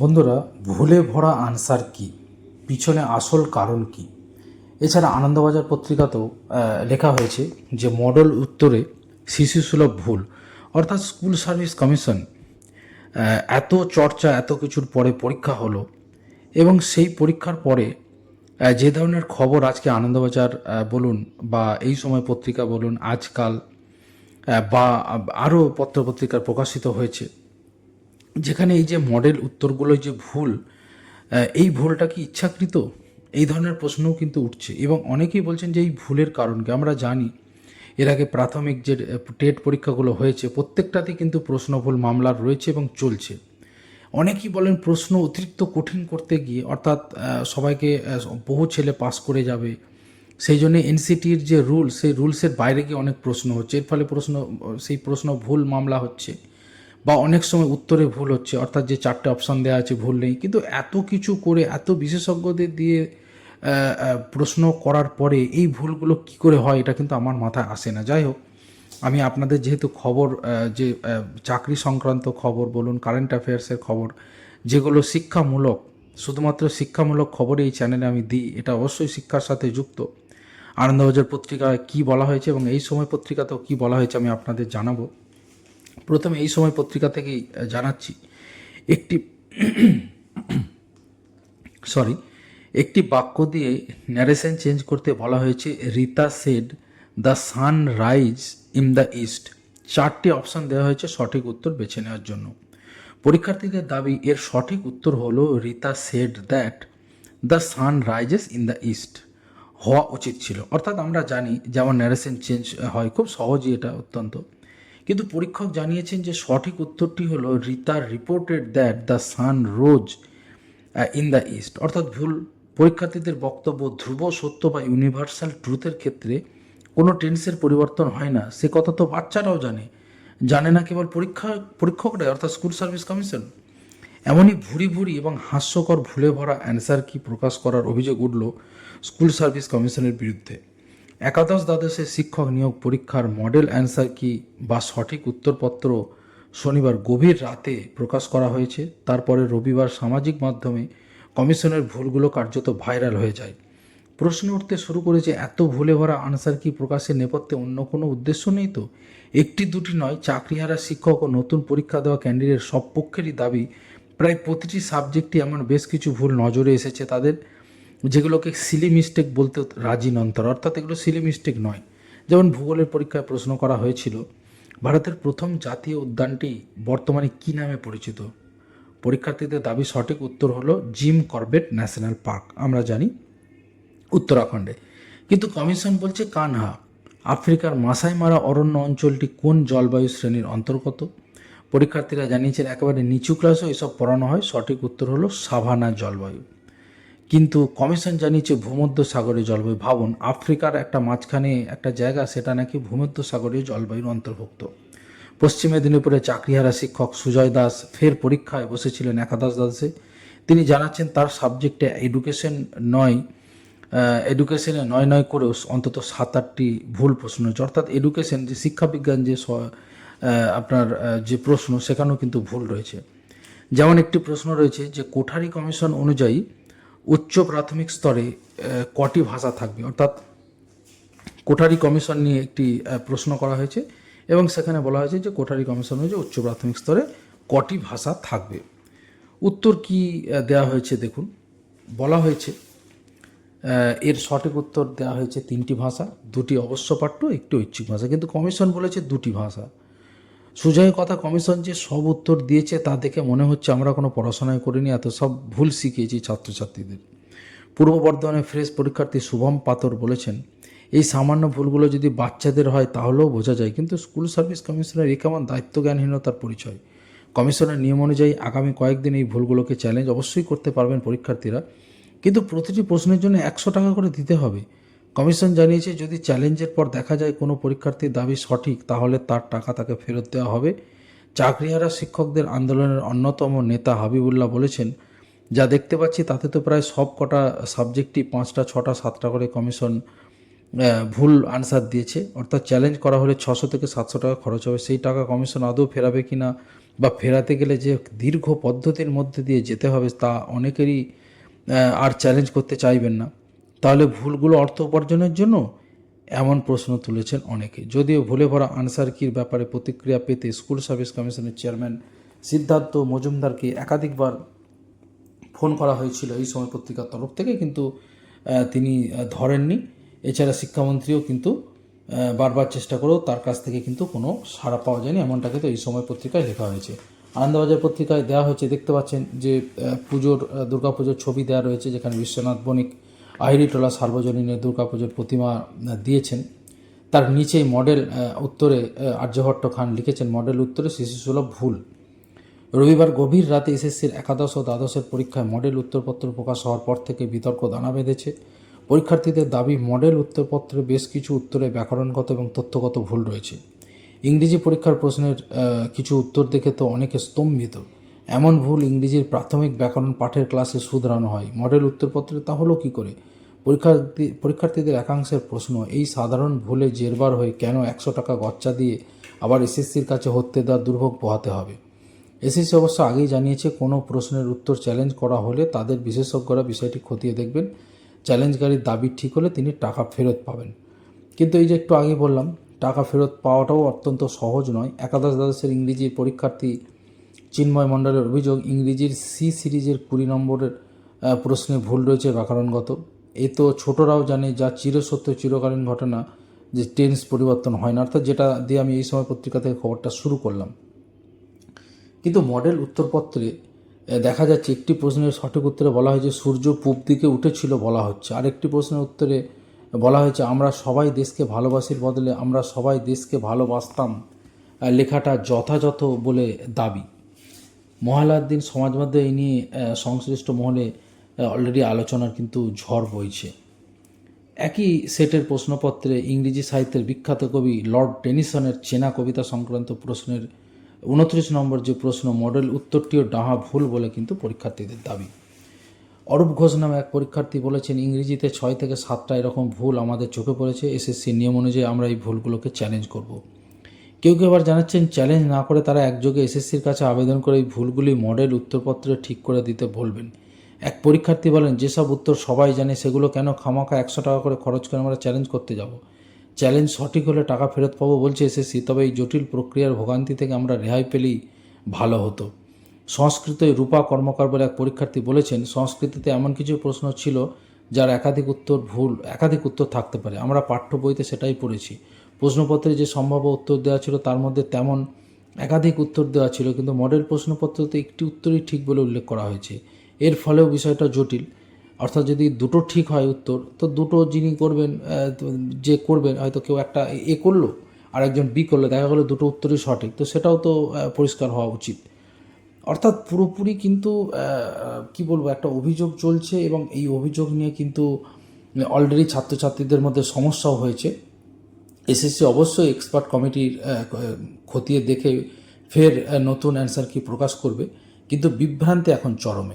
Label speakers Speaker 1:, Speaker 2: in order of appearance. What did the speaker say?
Speaker 1: বন্ধুরা, ভুলে ভরা আনসার কি? পিছনে আসল কারণ কি? এছাড়া আনন্দবাজার পত্রিকাতেও লেখা হয়েছে যে মডেল উত্তরে শিশুসুলভ ভুল, অর্থাৎ স্কুল সার্ভিস কমিশন এত চর্চা, এত কিছুর পরে পরীক্ষা হলো এবং সেই পরীক্ষার পরে যে ধরনের খবর আজকে আনন্দবাজার বলুন বা এই সময় পত্রিকা বলুন, আজকাল বা আরও পত্রপত্রিকার প্রকাশিত হয়েছে যেখানে এই যে মডেল উত্তরগুলো যে ভুল এই ভুলটা কি ইচ্ছাকৃত? এই ধরনের প্রশ্নও কিন্তু উঠছে এবং অনেকেই বলছেন যে এই ভুলের কারণ কি আমরা জানি। এর আগে প্রাথমিক যে টেট পরীক্ষাগুলো হয়েছে, প্রত্যেকটাতে কিন্তু প্রশ্ন ভুল মামলার রয়েছে এবং চলছে। অনেকেই বলেন প্রশ্ন অতিরিক্ত কঠিন করতে গিয়ে, অর্থাৎ সবাইকে বহু ছেলে পাস করে যাবে। সেই জন্য এনসিটির যে রুল সেই রুলসের বাইরে গিয়ে অনেক প্রশ্ন হচ্ছে। এর ফলে প্রশ্ন, সেই প্রশ্ন ভুল মামলা হচ্ছে। বা অনেক সময় উত্তরে ভুল হচ্ছে, অর্থাৎ যে চারটে অপশান দেওয়া আছে ভুল নেই। কিন্তু এত কিছু করে, এত বিশেষজ্ঞদের দিয়ে প্রশ্ন করার পরে এই ভুলগুলো কি করে হয়, এটা কিন্তু আমার মাথায় আসে না। যাই হোক, আমি আপনাদের যেহেতু খবর যে চাকরি সংক্রান্ত খবর বলুন কারেন্ট অ্যাফেয়ার্সের খবর, যেগুলো শিক্ষামূলক, শুধুমাত্র শিক্ষামূলক খবরে এই চ্যানেলে আমি দিই, এটা অবশ্যই শিক্ষার সাথে যুক্ত। আনন্দবাজার পত্রিকায় কি বলা হয়েছে এবং এই সময় পত্রিকাতেও কি বলা হয়েছে আমি আপনাদের জানাব। প্রথমে এই সময় পত্রিকা থেকেই জানাচ্ছি। একটি সরি একটি বাক্য দিয়ে ন্যারেশন চেঞ্জ করতে বলা হয়েছে, Rita said the sun rise in the east চারটি অপশান দেওয়া হয়েছে সঠিক উত্তর বেছে নেওয়ার জন্য। পরীক্ষার্থীদের দাবি, এর সঠিক উত্তর হলো, Rita said that the sun rises in the east হওয়া উচিত ছিল। অর্থাৎ আমরা জানি যেমন ন্যারেশন চেঞ্জ হয়, খুব সহজই এটা অত্যন্ত কিন্তু পরীক্ষক জানিয়েছেন যে সঠিক উত্তরটি হলো Rita reported that the sun rose in the east. অর্থাৎ ভুল পরীক্ষার্থীদের বক্তব্য ধ্রুব, সত্য বা ইউনিভার্সাল ট্রুথের ক্ষেত্রে কোনো টেন্সের পরিবর্তন হয় না। সে কথা তো বাচ্চারাও জানে। জানে না কেবল পরীক্ষা, পরীক্ষকরাই, অর্থাৎ স্কুল সার্ভিস কমিশন। এমনই ভুরি ভুরি এবং হাস্যকর ভুলে ভরা অ্যান্সার কি প্রকাশ করার অভিযোগ উঠল স্কুল সার্ভিস কমিশনের বিরুদ্ধে। একাদশ দ্বাদশের শিক্ষক নিয়োগ পরীক্ষার মডেল অ্যান্সার কি বা সঠিক উত্তরপত্র শনিবার গভীর রাতে প্রকাশ করা হয়েছে? তারপরে রবিবার সামাজিক মাধ্যমে কমিশনের ভুলগুলো কার্যত ভাইরাল হয়ে যায়। প্রশ্ন উঠতে শুরু করেছে, এত ভুলে ভরা আনসার কি প্রকাশের নেপথ্যে অন্য কোনো উদ্দেশ্য নেই তো? একটি দুটি নয়, চাকরিহারা শিক্ষক ও নতুন পরীক্ষা দেওয়া ক্যান্ডিডেট সব পক্ষেরই দাবি। প্রায় প্রতিটি সাবজেক্টে এমন বেশ কিছু ভুল নজরে এসেছে তাদের। যেগুলোকে সিলি মিস্টেক বলতে রাজি নন তারা। অর্থাৎ এগুলো সিলি মিস্টেক নয়। যেমন ভূগোলের পরীক্ষায় প্রশ্ন করা হয়েছিল, ভারতের প্রথম জাতীয় উদ্যানটি বর্তমানে কী নামে পরিচিত? পরীক্ষার্থীদের দাবি সঠিক উত্তর হলো জিম করবেট ন্যাশনাল পার্ক। আমরা জানি উত্তরাখণ্ডে। কিন্তু কমিশন বলছে কানহা, আফ্রিকার মাসাই মারা অরণ্য অঞ্চলটি কোন জলবায়ু শ্রেণির অন্তর্গত? পরীক্ষার্থীরা জানিয়েছেন, একেবারে নিচু ক্লাসেও এসব পড়ানো হয়। সঠিক উত্তর হলো সাভানা জলবায়ু। কিন্তু কমিশন জানিয়েছে ভূমধ্য সাগরীয় জলবায়ু। ভাবুন, আফ্রিকার একটা মাঝখানে একটা জায়গা, সেটা নাকি ভূমধ্য সাগরীয় জলবায়ুর অন্তর্ভুক্ত। পশ্চিম মেদিনীপুরে চাকরিহারা শিক্ষক সুজয় দাস ফের পরীক্ষায় বসেছিলেন একাদশ দাসে তিনি জানাচ্ছেন তার সাবজেক্টে এডুকেশন নয় এডুকেশনে নয় নয় করেও অন্তত সাত আটটি ভুল প্রশ্ন হয়েছে অর্থাৎ এডুকেশন, যে শিক্ষাবিজ্ঞান যে আপনার যে প্রশ্ন, সেখানেও কিন্তু ভুল রয়েছে। যেমন একটি প্রশ্ন রয়েছে যে, কোঠারি কমিশন অনুযায়ী উচ্চ প্রাথমিক স্তরে কটি ভাষা থাকবে? অর্থাৎ কোঠারি কমিশন নিয়ে একটি প্রশ্ন করা হয়েছে এবং সেখানে বলা হয়েছে যে কোঠারি কমিশন হয়েছে উচ্চ প্রাথমিক স্তরে কটি ভাষা থাকবে। উত্তর কি দেওয়া হয়েছে দেখুন। বলা হয়েছে এর সঠিক উত্তর দেওয়া হয়েছে তিনটি ভাষা, দুটি অবশ্য পাঠ্য, একটি ঐচ্ছিক ভাষা। কিন্তু কমিশন বলেছে দুটি ভাষা। সুজয়ের কথা কমিশন যে সব উত্তর দিয়েছে, তা দেখে মনে হচ্ছে আমরা কোনো পড়াশোনায় করিনি, এত সব ভুল শিখিয়েছি ছাত্রছাত্রীদের। পূর্ব বর্ধমানের ফ্রেশ পরীক্ষার্থী শুভম পাতর বলেছেন, এই সামান্য ভুলগুলো যদি বাচ্চাদের হয় তাহলেও বোঝা যায়, কিন্তু স্কুল সার্ভিস কমিশনের এ কেমন দায়িত্বজ্ঞানহীনতার পরিচয়। কমিশনের নিয়ম অনুযায়ী আগামী কয়েকদিন এই ভুলগুলোকে চ্যালেঞ্জ অবশ্যই করতে পারবেন পরীক্ষার্থীরা, কিন্তু প্রতিটি প্রশ্নের জন্য একশো টাকা করে দিতে হবে। কমিশন জানিয়েছে, যদি চ্যালেঞ্জের পর দেখা যায় কোনো পরীক্ষার্থীর দাবি সঠিক, তাহলে তার টাকা তাকে ফেরত দেওয়া হবে। চাকরিহারা শিক্ষকদের আন্দোলনের অন্যতম নেতা হাবিবুল্লাহ বলেছেন, যা দেখতে পাচ্ছি, তাতে তো প্রায় সব কটা সাবজেক্টই পাঁচটা, ছটা, সাতটা করে কমিশন ভুল আনসার দিয়েছে। অর্থাৎ চ্যালেঞ্জ করা হলে ছশো থেকে সাতশো টাকা খরচ হবে। সেই টাকা কমিশন আদৌ ফেরাবে কি না বা ফেরাতে গেলে যে দীর্ঘ পদ্ধতির মধ্যে দিয়ে যেতে হবে, তা অনেকেরই আর চ্যালেঞ্জ করতে চাইবেন না। তাহলে ভুলগুলো অর্থ উপার্জনের জন্য? এমন প্রশ্ন তুলেছেন অনেকে। যদিও ভুলে ভরা আনসার কির ব্যাপারে প্রতিক্রিয়া পেতে স্কুল সার্ভিস কমিশনের চেয়ারম্যান সিদ্ধার্থ মজুমদারকে একাধিকবার ফোন করা হয়েছিল এই সময় পত্রিকার তরফ থেকে, কিন্তু তিনি ধরেননি। এছাড়া শিক্ষামন্ত্রীও কিন্তু বারবার চেষ্টা করেও তার কাছ থেকে কিন্তু কোনো সাড়া পাওয়া যায়নি। এমনটা কিন্তু এই সময় পত্রিকায় লেখা হয়েছে। আনন্দবাজার পত্রিকায় দেওয়া হয়েছে, দেখতে পাচ্ছেন যে পুজোর দুর্গাপুজোর ছবি দেওয়া রয়েছে, যেখানে বিশ্বনাথ বণিক আহিরিটোলা সার্বজনীনের দুর্গাপুজোর প্রতিমা দিয়েছেন। তার নিচেই মডেল উত্তরে আর্যভট্ট খান লিখেছেন মডেল উত্তরে শিশুসুলভ ভুল। রবিবার গভীর রাতে এসএসসির একাদশ ও দ্বাদশের পরীক্ষায় মডেল উত্তরপত্র প্রকাশ হওয়ার পর থেকে বিতর্ক, দানা বেঁধেছে। পরীক্ষার্থীদের দাবি, মডেল উত্তরপত্রে বেশ কিছু উত্তরে ব্যাকরণগত এবং তথ্যগত ভুল রয়েছে। ইংরেজি পরীক্ষার প্রশ্নের কিছু উত্তর দেখে তো অনেকে স্তম্ভিত। এমন ভুল ইংরেজির প্রাথমিক ব্যাকরণ পাঠের ক্লাসে শুধরানো হয়। মডেল উত্তরপত্রে তা হলো কী করে? পরীক্ষার্থী, পরীক্ষার্থীদের একাংশের প্রশ্ন, এই সাধারণ ভুলে জেরবার হয়ে কেন একশো টাকা গচ্চা দিয়ে আবার এসএসসির কাছে হত্যে দেওয়ার দুর্ভোগ পোহাতে হবে? এসএসসি অবশ্য আগেই জানিয়েছে, কোনো প্রশ্নের উত্তর চ্যালেঞ্জ করা হলে তাদের বিশেষজ্ঞরা বিষয়টি খতিয়ে দেখবেন। চ্যালেঞ্জকারীর দাবি ঠিক হলে তিনি টাকা ফেরত পাবেন। কিন্তু এই যে একটু আগে বললাম, টাকা ফেরত পাওয়াটাও অত্যন্ত সহজ নয়। একাদশ দ্বাদশের ইংরেজি পরীক্ষার্থী চিন্ময় মণ্ডলের অভিযোগ, ইংরেজির সি সিরিজের কুড়ি নম্বরের প্রশ্নে ভুল রয়েছে ব্যাকরণগত। এ তো ছোটরাও জানে যা চিরসত্য, চিরকালীন ঘটনা যে টেন্স পরিবর্তন হয় না। অর্থাৎ যেটা দিয়ে আমি এই সময় পত্রিকা থেকে খবরটা শুরু করলাম। কিন্তু মডেল উত্তরপত্রে দেখা যাচ্ছে একটি প্রশ্নের সঠিক উত্তরে বলা হয়েছে, সূর্য পূব দিকে উঠেছিল বলা হচ্ছে। আরেকটি প্রশ্নের উত্তরে বলা হয়েছে, আমরা সবাই দেশকে ভালোবাসির বদলে আমরা সবাই দেশকে ভালোবাসতাম। লেখাটা যথাযথ বলে দাবি। মহালয়ার দিন সমাজ মাধ্যমে এই নিয়ে সংশ্লিষ্ট মহলে অলরেডি আলোচনার কিন্তু ঝড় বইছে। একই সেটের প্রশ্নপত্রে ইংরেজি সাহিত্যের বিখ্যাত কবি লর্ড টেনিসনের চেনা কবিতা সংক্রান্ত প্রশ্নের উনত্রিশ নম্বর যে প্রশ্ন, মডেল উত্তরটিও ডাহা ভুল বলে কিন্তু পরীক্ষার্থীদের দাবি। অরূপ ঘোষ নামে এক পরীক্ষার্থী বলেছেন, ইংরেজিতে ছয় থেকে সাতটা এরকম ভুল আমাদের চোখে পড়েছে। এসএসসি নিয়ম অনুযায়ী আমরা এই ভুলগুলোকে চ্যালেঞ্জ করব। কেউ কেউ আবার জানাচ্ছেন, চ্যালেঞ্জ না করে তারা একযোগে এসএসসির কাছে আবেদন করে এই ভুলগুলি মডেল উত্তরপত্রে ঠিক করে দিতে বলবেন। এক পরীক্ষার্থী বলেন, যেসব উত্তর সবাই জানে, সেগুলো কেন খামাখা একশো টাকা করে খরচ করে আমরা চ্যালেঞ্জ করতে যাব? চ্যালেঞ্জ সঠিক হলে টাকা ফেরত পাবো বলছে এসএসসি, তবে এই জটিল প্রক্রিয়ার ভোগান্তি থেকে আমরা রেহাই পেলেই ভালো হতো। সংস্কৃতে রূপা কর্মকার বলে এক পরীক্ষার্থী বলেছেন, সংস্কৃতিতে এমন কিছু প্রশ্ন ছিল যার একাধিক উত্তর ভুল, একাধিক উত্তর থাকতে পারে। আমরা পাঠ্য বইতে সেটাই পড়েছি। প্রশ্নপত্রে যে সম্ভাব্য উত্তর দেওয়া ছিল, তার মধ্যে তেমন একাধিক উত্তর দেওয়া ছিল, কিন্তু মডেল প্রশ্নপত্রতে একটি উত্তরই ঠিক বলে উল্লেখ করা হয়েছে। এর ফলেও বিষয়টা জটিল। অর্থাৎ যদি দুটো ঠিক হয় উত্তর, তো দুটো যিনি করবেন যে করবেন, হয়তো কেউ একটা এ করল আর একজন বি করল, দেখা গেলো দুটো উত্তরই সঠিক, তো সেটাও তো পরিষ্কার হওয়া উচিত। অর্থাৎ পুরোপুরি কিন্তু কি বলব, একটা অভিযোগ চলছে এবং এই অভিযোগ নিয়ে কিন্তু অলরেডি ছাত্রছাত্রীদের মধ্যে সমস্যাও হয়েছে। এসএসসি অবশ্যই এক্সপার্ট কমিটির খতিয়ে দেখে ফের নতুন অ্যান্সার কি প্রকাশ করবে। কিন্তু বিভ্রান্তি এখন চরমে।